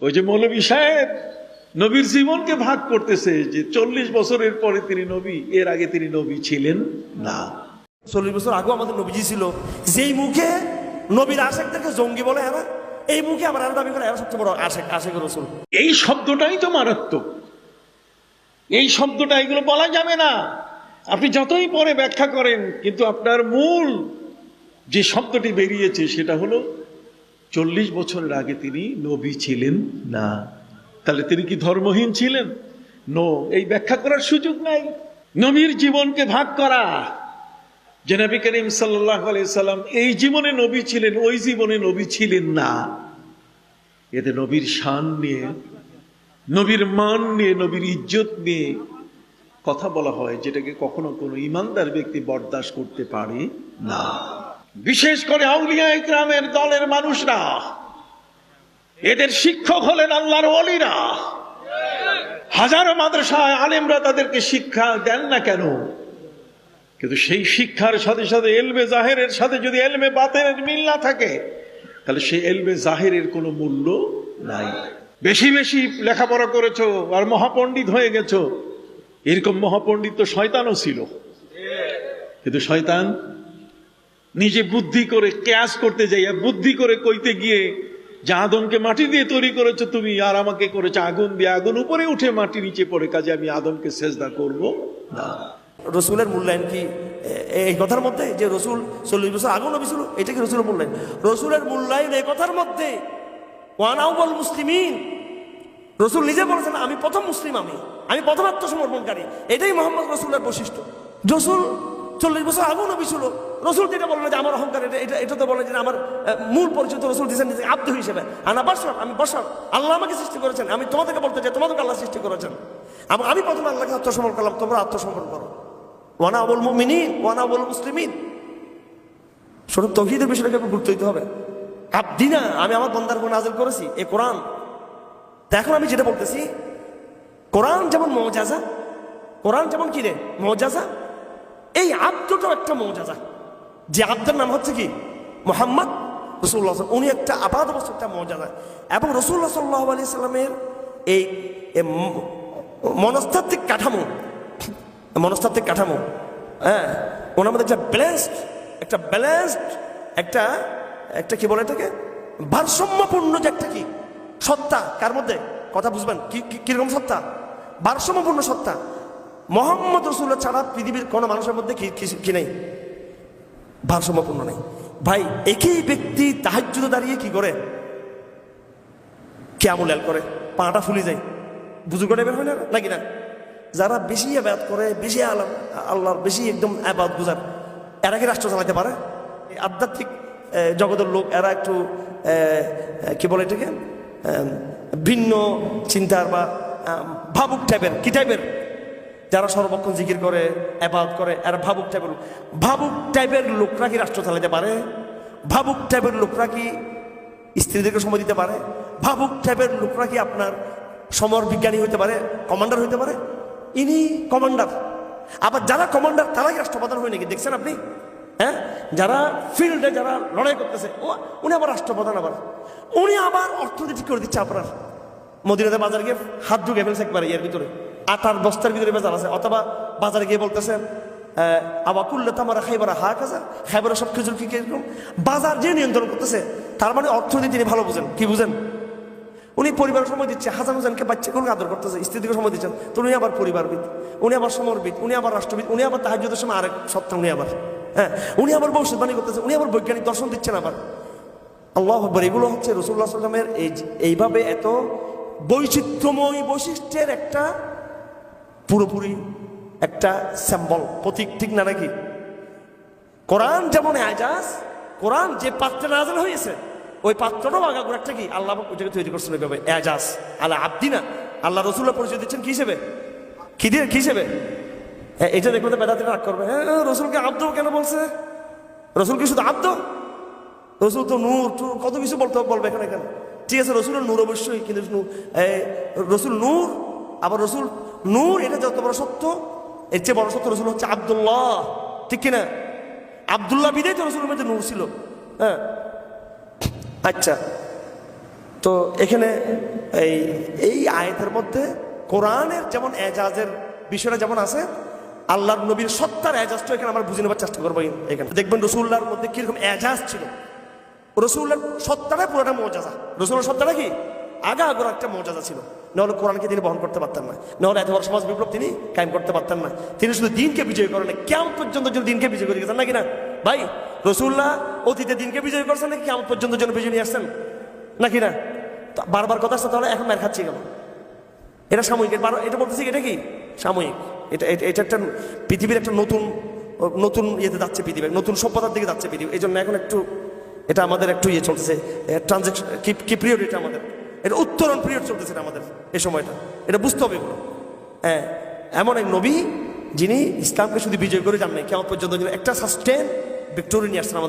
ওই যে মৌলবী সাহেব নবীর জীবনকে ভাগ করতেছে যে চল্লিশ বছরের পরে তিনি নবী এর আগে তিনি নবী ছিলেন না। চল্লিশ বছর আগেও আমাদের নবীজি ছিল। যেই মুখে নবীর আশেকদেরকে জঙ্গি বলে এরা এই মুখে আমার এরা দাবি করে এরা সবচেয়ে বড় আশেক আশেক রসুল। এই শব্দটাই তো মারাত্মক। এই শব্দটা এগুলো বলা যাবে না। আপনি যতই পরে ব্যাখ্যা করেন কিন্তু আপনার মূল যে শব্দটি বেরিয়েছে সেটা হলো চল্লিশ বছরের আগে তিনি নবী ছিলেন না। তাহলে তিনি কি ধর্মহীন ছিলেন? নো এই ব্যাখ্যা করার সুযোগ নাই। নবীর জীবনকে ভাগ করা। যে নবী করিম সাল্লাম এই জীবনে নবী ছিলেন, ওই জীবনে নবী ছিলেন না। এতে নবীর শান নিয়ে, নবীর মান নিয়ে, নবীর ইজ্জত নিয়ে কথা বলা হয়, যেটাকে কখনো কোনো ইমানদার ব্যক্তি বরদাস্ত করতে পারে না। বিশেষ করে আউলিয়া ইকরামের দলের মানুষরা। এদের শিক্ষক হলেন আল্লাহর অলিরা হাজারো মাদ্রাসায় আলেমরা তাদেরকে শিক্ষা দেন না কেন? কিন্তু সেই শিক্ষার সাথে সাথে এলমে জাহেরের সাথে যদি এলমে বাতেনের মিল না থাকে, তাহলে সেই এলমে জাহেরের কোনো মূল্য নাই। বেশি বেশি লেখাপড়া করেছ আর মহাপণ্ডিত হয়ে গেছো। এরকম মহাপণ্ডিত তো শয়তানও ছিল। কিন্তু শয়তান নিজে বুদ্ধি করে ক্যাশ করতে যাইয়া, বুদ্ধি করে কইতে গিয়ে যে মাটি দিয়ে তৈরি করেছ তুমি, আর আমাকে করেছ আগুন দিয়ে আগুন উপরে উঠে মাটি নিচে পড়ে, কাজে আমি আদমকে সেজদা করব না। রসুলের মূল্যায়ন কি? এই কথার মধ্যে যে রসুল চল্লিশ বছর আগুন নবী ছিল এটা কি রসুলের মূল্যায়ন। রসুলের মূল্যায়ন এই কথার মধ্যে, ওয়ান আউবল মুসলিমিন। রসুল নিজে বলেছেন, আমি প্রথম মুসলিম আমি আমি প্রথম আত্মসমর্পণকারী। এটাই মোহাম্মদ রসুলের বৈশিষ্ট্য। রসুল চল্লিশ বছর আগুন নবী ছিল। রসুল যেটা বলল যে আমার অহংকার, এটা এটা এটা তো বলে যে আমার মূল পরিচিত রসুল দিয়েছেন নিজে আব্দ হিসেবে। আনা বর্ষর আমি বর্ষর আল্লাহ আমাকে সৃষ্টি করেছেন। আমি তোমাদেরকে বলতে চাই, তোমাদেরকে আল্লাহ সৃষ্টি করেছেন। আম- প্রথমে আল্লাহকে আত্মসমর্পণ করলাম, তোমরা আত্মসমর্পণ করো। ওয়ানা বল মুমিনিন, ওয়ানা বল মুসলিমিন। শুধু তৌহিদের বিষয়টাকে গুরুত্ব দিতে হবে। আবদিনা, আমি আমার বন্দার উপর নাজিল করেছি, এ কোরআন। তা এখন আমি যেটা বলতেছি, কোরআন যেমন মৌজাজা, কোরআন যেমন কি রে? মৌজাজা এই আব্দটাও একটা মৌজাজা। যে আব্দের নাম হচ্ছে কি? মোহাম্মদ রসুল্লাহ উনি একটা আপাত অবস্থা একটা মৌজাজা। এবং রসুল্লাহ সাল্লাহ আলি সাল্লামের এই মনস্তাত্ত্বিক কাঠামো মনস্তাত্ত্বিক কাঠামো হ্যাঁ ওনার মধ্যে একটা ব্যালেন্সড একটা ব্যালেন্সড একটা একটা কি বলে এটাকে? ভারসাম্যপূর্ণ যে একটা কি? সত্তা। কার মধ্যে? কথা বুঝবেন? কি, কি- কীরকম সত্তা? ভারসাম্যপূর্ণ সত্তা। মোহাম্মদ রসুল্লাহ ছাড়া পৃথিবীর কোনো মানুষের মধ্যে কি নেই? ভারসাম্যপূর্ণ নেই। ভাই, একই ব্যক্তি তাহাজ্জুদে দাঁড়িয়ে কি করে? কেমন করে, পাটা ফুলে যায়। বুঝু করে বের হয় না? নাকি না? যারা বেশি আবাদ করে, বেশি আলাম আল্লাহর বেশি একদম আবাদ বুঝার এরা কি রাষ্ট্র চালাতে পারে? আধ্যাত্মিক জগতের লোক, এরা একটু কি বলে এটাকে? ভিন্ন চিন্তার বা ভাবুক টাইপের কি টাইপের যারা সর্বক্ষণ জিকির করে আবাদ করে, এরা ভাবুক টাইপের ভাবুক টাইপের লোকরা কি রাষ্ট্র চালাতে পারে? ভাবুক টাইপের লোকরা কি স্ত্রীদেরকে সময় দিতে পারে? ভাবুক টাইপের লোকরা কি আপনার সমর বিজ্ঞানী হইতে পারে? কমান্ডার হইতে পারে? ইনি কমান্ডার আবার যারা কমান্ডার তারাই রাষ্ট্রপ্রধান হয় নাকি? দেখছেন আপনি? হ্যাঁ? যারা ফিল্ডে যারা লড়াই করতেছে, ও, উনি আবার রাষ্ট্রপ্রধান আবার। উনি আবার অর্থনীতি করে দিচ্ছে আপনার। মদিনাতে বাজারে গিয়ে হাত ঢুকে ফেলছে একবারে, এর ভিতরে। আটার বস্তার ভিতরে বেজার আছে। অথবা বাজারে গিয়ে বলতেছেন আবার কুল্লে তামারা খাইবারা হা কাজা খাইবার সব খেজুর কি কীরকম বাজার যে নিয়ন্ত্রণ করতেছে, তার মানে অর্থনীতি তিনি ভালো বুঝেন। কি বুঝেন? উনি পরিবারের সময় দিচ্ছে হাসান হোসেনকে বাচ্চাগুলোকে আদর করতেছে স্ত্রীকে সময় দিচ্ছেন। তো উনি আবার পরিবারবিদ, উনি আবার সমরবিদ, উনি আবার রাষ্ট্রবিদ, উনি আবার তাহাজ্যদের সময় আরেক সত্তা উনি আবার হ্যাঁ উনি আবার ভবিষ্যৎবাণী করতেছে, উনি আবার বৈজ্ঞানিক দর্শন দিচ্ছেন আবার। আল্লাহ আকবর, এগুলো হচ্ছে রসুল্লাহ সাল্লামের এই এইভাবে এত বৈচিত্র্যময় বৈশিষ্ট্যের একটা পুরোপুরি একটা স্যাম্বল প্রতীক ঠিক না নাকি? কোরআন যেমন এজাজ কোরআন যে পাত্রে নাজেল হয়েছে ওই পাত্রটাও আগাগোড়া একটা কি? আল্লাহ ওইটাকে তৈরি করছেন ওইভাবে এজাজ আল্লাহ আব্দিনা আল্লাহ রসুল্লাহ পরিচয় দিচ্ছেন কি হিসেবে? কি দিয়ে কি হিসেবে? হ্যাঁ, এটা দেখলে তো বেদাতিরা রাগ করবে। হ্যাঁ রসুলকে আব্দ কেন বলছে? রসুল কি শুধু আব্দ? রসুল তো নূর টুর কত কিছু বলতে বলবে এখানে এখানে। ঠিক আছে রসুলের নূর অবশ্যই কিন্তু রসুল নূর আবার রসুল নূর, এটা যত বড় সত্য, এর চেয়ে বড় সত্য রসুল হচ্ছে আব্দুল্লাহ। ঠিক কিনা? আব্দুল্লাহ বিদায় তো রসুলের মধ্যে নূর ছিল। হ্যাঁ। আচ্ছা। তো এখানে এই এই আয়াতের মধ্যে কোরআনের যেমন এজাজের বিষয়টা যেমন আছে, আল্লাহর নবীর সত্তার এজাজটা এখানে আমরা বুঝে নেবার চেষ্টা করব এখানে। দেখবেন রসুল্লাহর মধ্যে কীরকম এজাজ ছিল। রসুল্লার সত্তাটা পুরোটা মজাজা। রসুলের সত্তাটা কি? আগা আগর একটা মর্যাদা ছিল। নাহলে কোরআনকে তিনি বহন করতে পারতেন না। নাহলে এত বড় সমাজ বিপ্লব তিনি কায়েম করতে পারতেন না। তিনি শুধু দিনকে বিজয় করেন কেমন পর্যন্ত জন্য দিনকে বিজয় করে গেছেন, নাকি না? ভাই রসুল্লাহ অতীতে দিনকে বিজয় করছেন, নাকি কেমন পর্যন্ত জন্য বিজয় নিয়ে আসছেন? নাকি না? বারবার কথা আসছে তাহলে এখন মার খাচ্ছি কেন? এটা সাময়িক, এটা বলতেছি এটা কি? সাময়িক। এটা, এটা- একটা পৃথিবীর একটা নতুন নতুন ইয়েতে যাচ্ছে পৃথিবী, নতুন সভ্যতার দিকে যাচ্ছে পৃথিবী। এই জন্য এখন একটু, এটা আমাদের একটু ইয়ে চলতেছে ট্রানজেকশন কি কি পিরিয়ড এটা আমাদের? এটা উত্তরণ পিরিয়ড চলতেছে আমাদের এই সময়টা। এটা বুঝতে হবে এগুলো। হ্যাঁ এমন এক নবী যিনি ইসলামকে শুধু বিজয় করে যান নাই, কেমন পর্যন্ত একটা সাস্টেন ভিক্টোরি নিয়ে আসছেন আমাদের